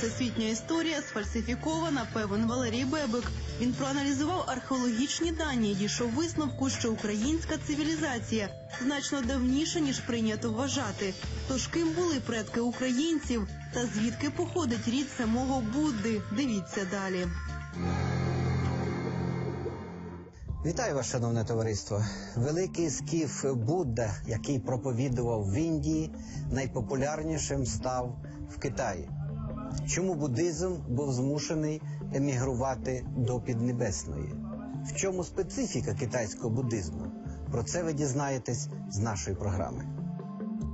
всесвітня історія сфальсифікована, певен Валерій Бебек. Він проаналізував археологічні дані і дійшов висновку, що українська цивілізація значно давніша, ніж прийнято вважати. Тож ким були предки українців та звідки походить рід самого Будди? Дивіться далі. Вітаю вас, шановне товариство. Великий скіф Будда, який проповідував в Індії, найпопулярнішим став в Китаї. Чому буддизм був змушений емігрувати до Піднебесної? В чому специфіка китайського буддизму? Про це ви дізнаєтесь з нашої програми.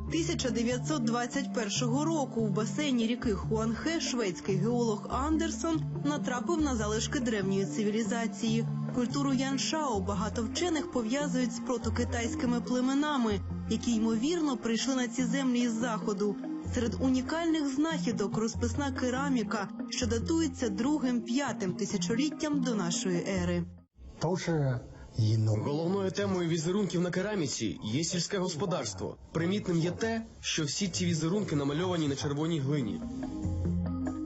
1921 року в басейні ріки Хуанхе шведський геолог Андерсон натрапив на залишки древньої цивілізації. Культуру Яншао багато вчених пов'язують з протокитайськими племенами, які ймовірно прийшли на ці землі із заходу. Серед унікальних знахідок розписна кераміка, що датується другим-п'ятим тисячоліттям до нашої ери. Головною темою візерунків на кераміці є сільське господарство. Примітним є те, що всі ці візерунки намальовані на червоній глині.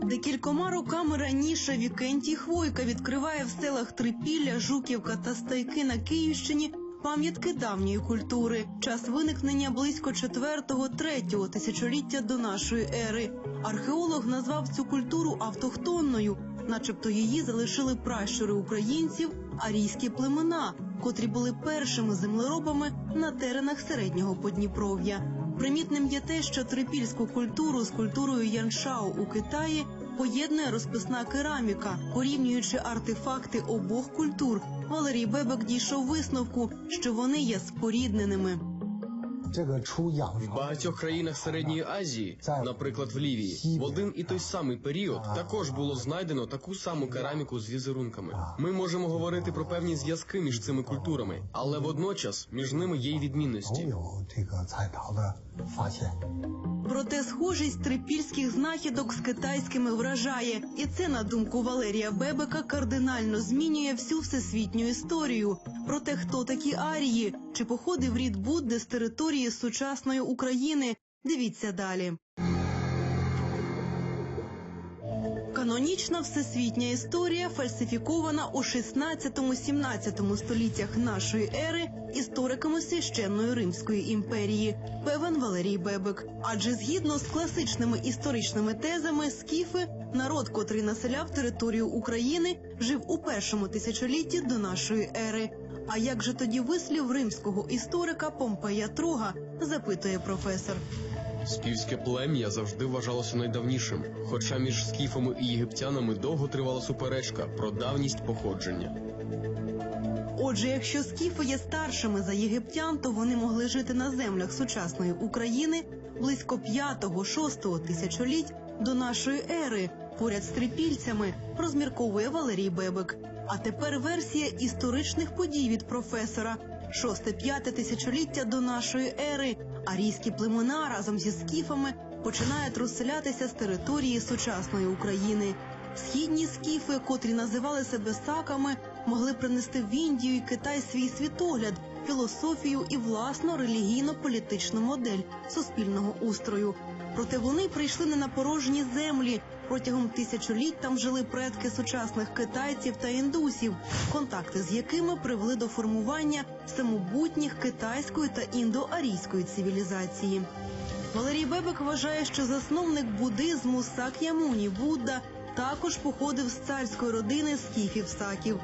Декількома роками раніше Вікентій Хвойка відкриває в селах Трипілля, Жуківка та Стайки на Київщині пам'ятки давньої культури. Час виникнення близько 4-3 тисячоліття до нашої ери. Археолог назвав цю культуру автохтонною, начебто її залишили пращури українців, арійські племена, котрі були першими землеробами на теренах середнього Подніпров'я. Примітним є те, що трипільську культуру з культурою Яншао у Китаї поєднує розписна кераміка, порівнюючи артефакти обох культур. Валерій Бебек дійшов висновку, що вони є спорідненими. В багатьох країнах середньої Азії, наприклад, в Лівії, в один і той самий період також було знайдено таку саму кераміку з візерунками. Ми можемо говорити про певні зв'язки між цими культурами, але водночас між ними є й відмінності. Проте схожість трипільських знахідок з китайськими вражає, і це на думку Валерія Бебека кардинально змінює всю всесвітню історію. Проте хто такі арії, чи походив рід Будди з території сучасної України? Дивіться далі. Канонічна всесвітня історія фальсифікована у 16-17 століттях нашої ери істориками священної Римської імперії, певен Валерій Бебек. Адже згідно з класичними історичними тезами, скіфи народ, котрий населяв територію України, жив у першому тисячолітті до нашої ери. А як же тоді вислів римського історика Помпея Трога? запитує професор. Скіфське плем'я завжди вважалося найдавнішим, хоча між скіфами і єгиптянами довго тривала суперечка про давність походження. Отже, якщо скіфи є старшими за єгиптян, то вони могли жити на землях сучасної України близько 5-6 тисячоліть до нашої ери, поряд з трипільцями, розмірковує Валерій Бебек. А тепер версія історичних подій від професора. 6-5 тисячоліття до нашої ери. Арійські племена разом зі скіфами починають розселятися з території сучасної України. Східні скіфи, котрі називали себе саками, могли принести в Індію і Китай свій світогляд, філософію і власну релігійно-політичну модель суспільного устрою. Проте вони прийшли не на порожні землі. Протягом тисячоліть там жили предки сучасних китайців та індусів, контакти з якими привели до формування самобутніх китайської та індоарійської цивілізації. Валерій Бебек вважає, що засновник буддизму Сак'ямуні Будда також походив з царської родини скіфів саків.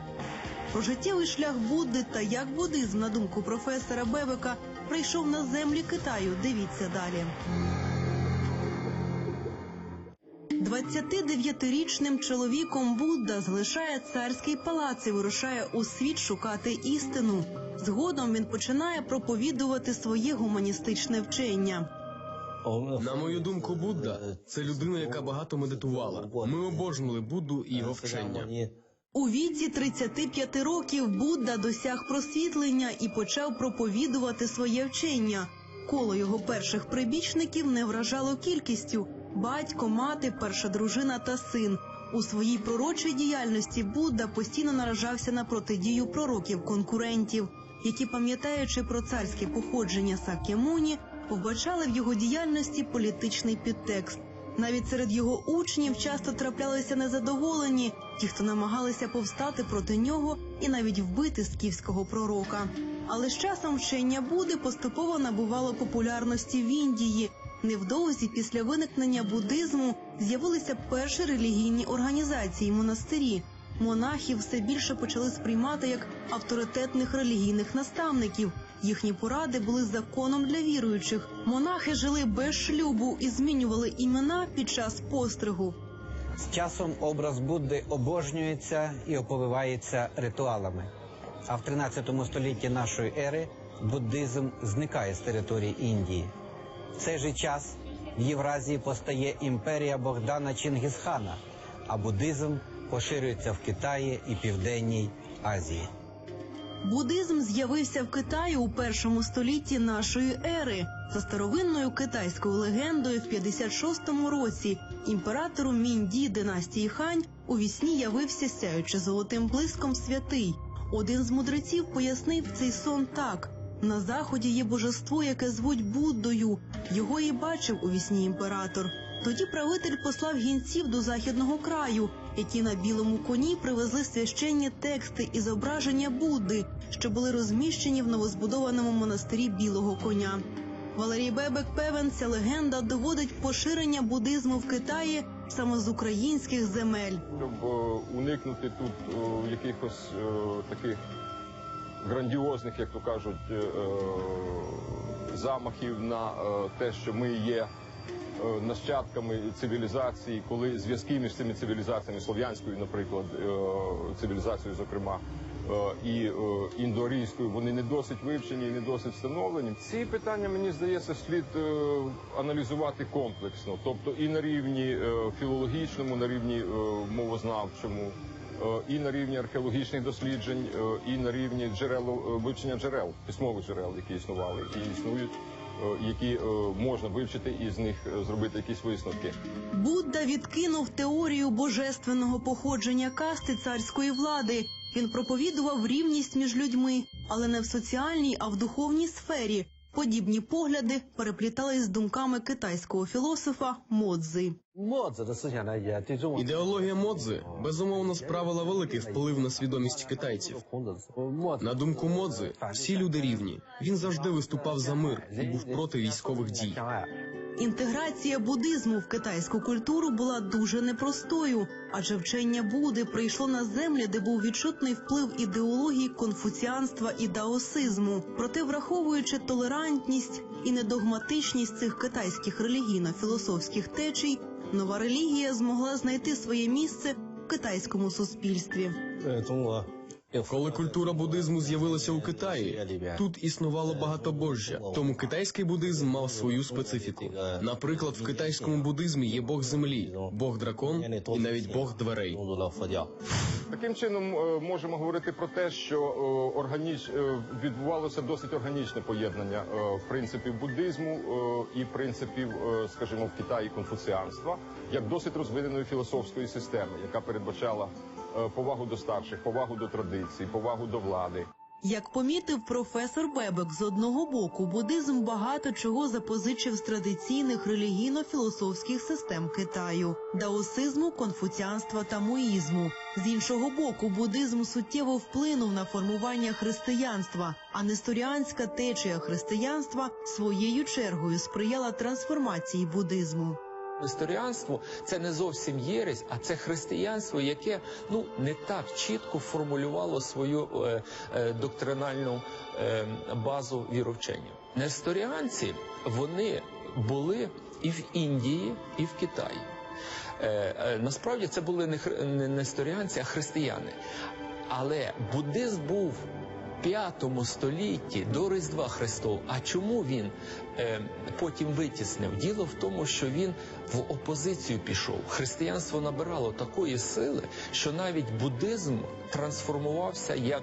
Про життєвий шлях Будди та як буддизм, на думку професора Бебека, прийшов на землі Китаю. Дивіться далі. 29-річним чоловіком Будда залишає царський палац і вирушає у світ шукати істину. Згодом він починає проповідувати своє гуманістичне вчення. На мою думку, Будда це людина, яка багато медитувала. Ми обожнили Будду і його вчення. У віці 35 років Будда досяг просвітлення і почав проповідувати своє вчення. Коло його перших прибічників не вражало кількістю батько, мати, перша дружина та син. У своїй пророчій діяльності Будда постійно наражався на протидію пророків конкурентів, які, пам'ятаючи про царське походження Сак'ямуні, побачали в його діяльності політичний підтекст. Навіть серед його учнів часто траплялися незадоволені, ті, хто намагалися повстати проти нього і навіть вбити скіфського пророка. Але з часом вчення Будди поступово набувало популярності в Індії. Невдовзі після виникнення буддизму з'явилися перші релігійні організації монастирі. Монахів все більше почали сприймати як авторитетних релігійних наставників. Їхні поради були законом для віруючих. Монахи жили без шлюбу і змінювали імена під час постригу. З часом образ Будди обожнюється і оповивається ритуалами. А в 13 столітті нашої ери буддизм зникає з території Індії. В цей же час в Євразії постає імперія Богдана Чингісхана, а буддизм поширюється в Китаї і Південній Азії. Буддизм з'явився в Китаї у першому столітті нашої ери. За старовинною китайською легендою, в 56-му році імператору Мінді династії Хань у вісні явився сяючи золотим блиском святий. Один з мудреців пояснив цей сон так: на заході є божество, яке звуть Буддою. Його і бачив у вісні імператор. Тоді правитель послав гінців до західного краю, які на білому коні привезли священні тексти і зображення Будди, що були розміщені в новозбудованому монастирі білого коня. Валерій Бебек певен, ця легенда доводить поширення буддизму в Китаї саме з українських земель. щоб е, уникнути тут е, якихось е, таких грандіозних, як то кажуть, е, е, замахів на е, те, що ми є нащадками цивілізації, коли зв'язки між цими цивілізаціями, слов'янською, наприклад, цивілізацією, зокрема. І індоарійською вони не досить вивчені і не досить встановлені. Ці питання мені здається слід аналізувати комплексно, тобто і на рівні філологічному, на рівні мовознавчому, і на рівні археологічних досліджень, е, і на рівні джерел е, вивчення джерел, письмових джерел, які існували і існують, е, які е, можна вивчити і з них е, зробити якісь висновки. Будда відкинув теорію божественного походження касти царської влади. Він проповідував рівність між людьми, але не в соціальній, а в духовній сфері. Подібні погляди переплітались з думками китайського філософа Модзи. Ідеологія Модзи безумовно справила великий вплив на свідомість китайців. На думку Модзи, всі люди рівні. Він завжди виступав за мир і був проти військових дій. Інтеграція буддизму в китайську культуру була дуже непростою, адже вчення Будди прийшло на землі, де був відчутний вплив ідеології конфуціанства і даосизму. Проте, враховуючи толерантність і недогматичність цих китайських релігійно-філософських течій, нова релігія змогла знайти своє місце в китайському суспільстві. Коли культура буддизму з'явилася у Китаї, тут існувало багатобожжя, тому китайський буддизм мав свою специфіку. Наприклад, в китайському буддизмі є Бог землі, Бог дракон і навіть Бог дверей. Таким чином е, можемо говорити про те, що е, органіч е, відбувалося досить органічне поєднання в принципі буддизму і принципів, скажімо, в Китаї конфуціанства, як досить розвиненої філософської системи, яка передбачала повагу до старших, повагу до традицій, повагу до влади. Як помітив професор Бебек, з одного боку буддизм багато чого запозичив з традиційних релігійно-філософських систем Китаю, даосизму, конфуціанства та муїзму. З іншого боку, буддизм суттєво вплинув на формування християнства, а несторіанська течія християнства своєю чергою сприяла трансформації буддизму. Несторианство це не зовсім єресь, а це християнство, яке ну не так чітко формулювало свою е, е, доктринальну е, базу віровчення. Несторіанці вони були і в Індії, і в Китаї. Е, е, насправді це були не, хри- не несторіанці, а християни. Але буддизм був п'ятому столітті до Різдва Христова. А чому він е, потім витіснив? Діло в тому, що він в опозицію пішов. Християнство набирало такої сили, що навіть буддизм трансформувався як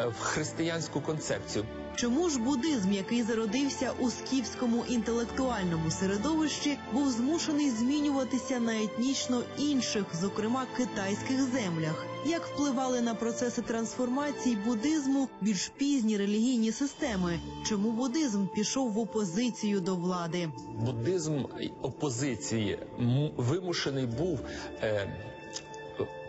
е, в християнську концепцію. Чому ж буддизм, який зародився у скіфському інтелектуальному середовищі, був змушений змінюватися на етнічно інших, зокрема китайських землях? Як впливали на процеси трансформації буддизму більш пізні релігійні системи? Чому буддизм пішов в опозицію до влади? Буддизм м- вимушений був. Е,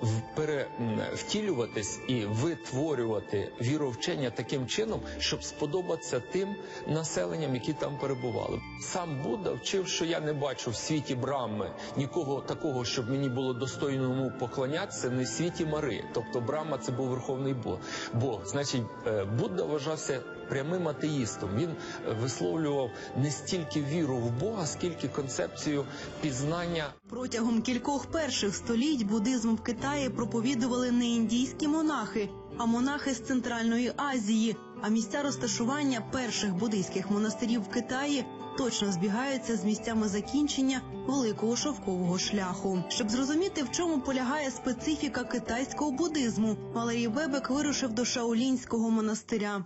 в- втілюватись і витворювати віровчення таким чином, щоб сподобатися тим населенням, які там перебували. Сам Будда вчив, що я не бачу в світі Брамми нікого такого, щоб мені було достойно йому поклонятися, не в світі Мари. Тобто Брахма це був верховний Бог. Бог. Значить, е, Будда вважався прямим атеїстом. Він е, висловлював не стільки віру в Бога, скільки концепцію пізнання Протягом кількох перших століть буддизм в Китаї проповідували не індійські монахи, а монахи з Центральної Азії. А місця розташування перших буддийських монастирів в Китаї точно збігаються з місцями закінчення великого шовкового шляху. Щоб зрозуміти, в чому полягає специфіка китайського буддизму, Валерій Бебек вирушив до Шаолінського монастиря.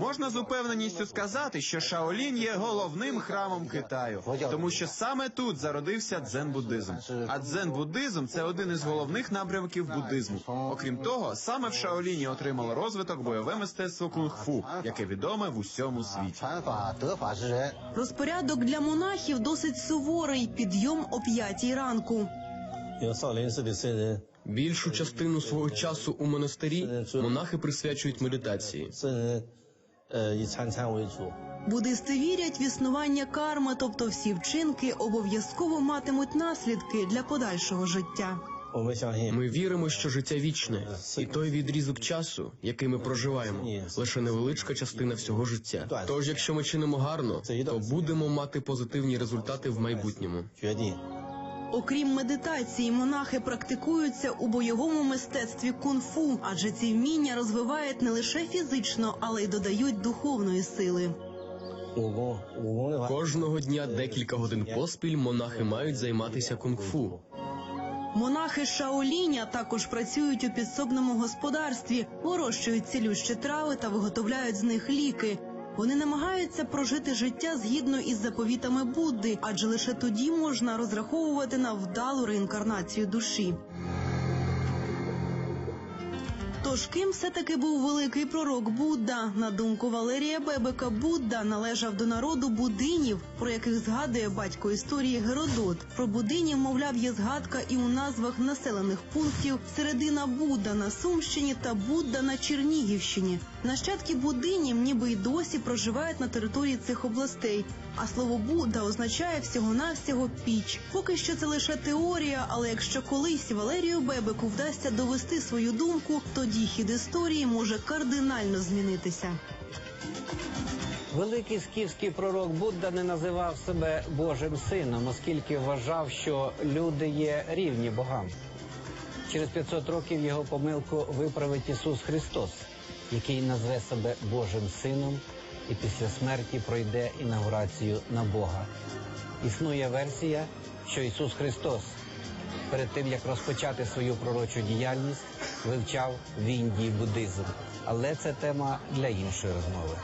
Можна з упевненістю сказати, що Шаолін є головним храмом Китаю, тому що саме тут зародився дзен-буддизм. А дзен-буддизм – це один із головних напрямків буддизму. Окрім того, саме в Шаоліні отримало розвиток бойове мистецтво кунг-фу, яке відоме в усьому світі. Розпорядок для монахів досить суворий. Підйом о п'ятій ранку. Більшу частину свого часу у монастирі монахи присвячують медитації. Буддисти вірять в існування карми, тобто всі вчинки обов'язково матимуть наслідки для подальшого життя. Ми віримо, що життя вічне, і той відрізок часу, який ми проживаємо, лише невеличка частина всього життя. Тож, якщо ми чинимо гарно, то будемо мати позитивні результати в майбутньому. Окрім медитації, монахи практикуються у бойовому мистецтві кунг-фу, адже ці вміння розвивають не лише фізично, але й додають духовної сили. Кожного дня декілька годин поспіль монахи мають займатися кунг-фу. Монахи Шаоліня також працюють у підсобному господарстві, вирощують цілющі трави та виготовляють з них ліки. Вони намагаються прожити життя згідно із заповітами Будди, адже лише тоді можна розраховувати на вдалу реінкарнацію душі. Тож ким все-таки був великий пророк Будда? На думку Валерія Бебека, Будда належав до народу будинів, про яких згадує батько історії Геродот. Про будинів, мовляв, є згадка і у назвах населених пунктів середина Будда на Сумщині та Будда на Чернігівщині. Нащадки будинів ніби й досі проживають на території цих областей. А слово Будда означає всього-навсього піч. Поки що це лише теорія, але якщо колись Валерію Бебеку вдасться довести свою думку, тоді хід історії може кардинально змінитися. Великий скіфський пророк Будда не називав себе Божим сином, оскільки вважав, що люди є рівні богам. Через 500 років його помилку виправить Ісус Христос, який назве себе Божим сином і після смерті пройде інаугурацію на Бога. Існує версія, що Ісус Христос перед тим як розпочати свою пророчу діяльність, вивчав в Індії буддизм. Але це тема для іншої розмови.